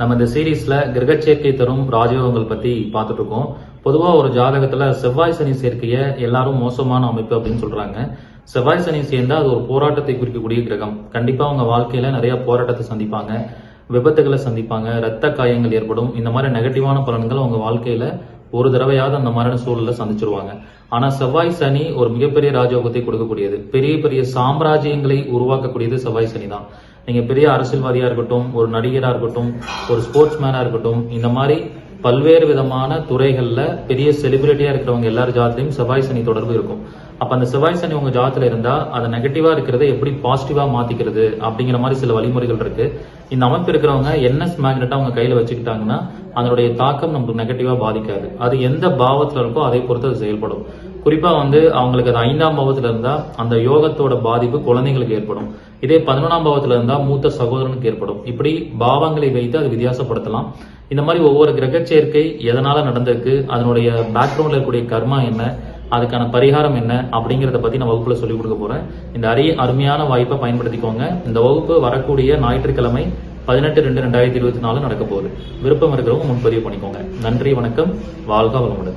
நம்ம இந்த சீரீஸ்ல கிரக சேர்க்கை தரும் ராஜயோகங்கள் பத்தி பார்த்துட்டு இருக்கோம் பொதுவா ஒரு ஜாதகத்துல செவ்வாய் சனி சேர்க்கைய எல்லாரும் மோசமான அமைப்பு அப்படின்னு சொல்றாங்க. செவ்வாய் சனி சேர்ந்தா அது ஒரு போராட்டத்தை குறிக்கக்கூடிய கிரகம். கண்டிப்பா அவங்க வாழ்க்கையில நிறைய போராட்டத்தை சந்திப்பாங்க. விபத்துகளை சந்திப்பாங்க. ரத்த காயங்கள் ஏற்படும். இந்த மாதிரி நெகட்டிவான பலன்கள் அவங்க வாழ்க்கையில ஒரு தடவையாவது அந்த மாதிரியான சூழல்ல சந்திச்சிருவாங்க. ஆனா செவ்வாய் சனி ஒரு மிகப்பெரிய ராஜயோகத்தை கொடுக்கக்கூடியது. பெரிய பெரிய சாம்ராஜ்யங்களை உருவாக்கக்கூடியது செவ்வாய் சனி தான் நீங்கள் பெரிய அரசியல்வாதியாக இருக்கட்டும் ஒரு நடிகராக இருக்கட்டும் ஒரு ஸ்போர்ட்ஸ் மேனாக இருக்கட்டும் இந்த மாதிரி பல்வேறு விதமான துறைகளில் பெரிய செலிபிரிட்டியாக இருக்கிறவங்க எல்லார் ஜாதத்திலையும் செவ்வாய் சனி தொடர்பு இருக்கும். அப்போ அந்த செவ்வாய் சனி உங்கள் ஜாதத்தில் இருந்தால் அதை நெகட்டிவாக இருக்கிறத எப்படி பாசிட்டிவாக மாற்றிக்கிறது அப்படிங்கிற மாதிரி சில வழிமுறைகள் இருக்கு. இந்த அமைப்பு இருக்கிறவங்க என்எஸ் மேக்னெட்டாக அவங்க கையில் வச்சுக்கிட்டாங்கன்னா அதனுடைய தாக்கம் நமக்கு நெகட்டிவாக பாதிக்காது. அது எந்த பாவத்தில் இருக்கோ அதை பொறுத்து அது செயல்படும். குறிப்பாக வந்து அவங்களுக்கு அது ஐந்தாம் பாவத்தில் இருந்தால் அந்த யோகத்தோட பாதிப்பு குழந்தைங்களுக்கு ஏற்படும். இதே பதினொன்றாம் பாவத்தில் இருந்தால் மூத்த சகோதரனுக்கு ஏற்படும். இப்படி பாவங்களை வைத்து அது வித்தியாசப்படுத்தலாம். இந்த மாதிரி ஒவ்வொரு கிரக சேர்க்கை எதனால நடந்திருக்கு அதனுடைய பேக்ரவுண்டில் இருக்கக்கூடிய கர்மா என்ன அதுக்கான பரிகாரம் என்ன அப்படிங்கிறத பற்றி நான் வகுப்பில் சொல்லிக் கொடுக்க போகிறேன் இந்த அரிய அருமையான வாய்ப்பை பயன்படுத்திக்கோங்க. இந்த வகுப்பு வரக்கூடிய ஞாயிற்றுக்கிழமை பதினெட்டு ரெண்டு ரெண்டாயிரத்தி இருபத்தி நாலு நடக்க போகுது. விருப்பம் இருக்கிறவங்க முன்பதிவு பண்ணிக்கோங்க. நன்றி வணக்கம். வாழ்க வளமுடன்.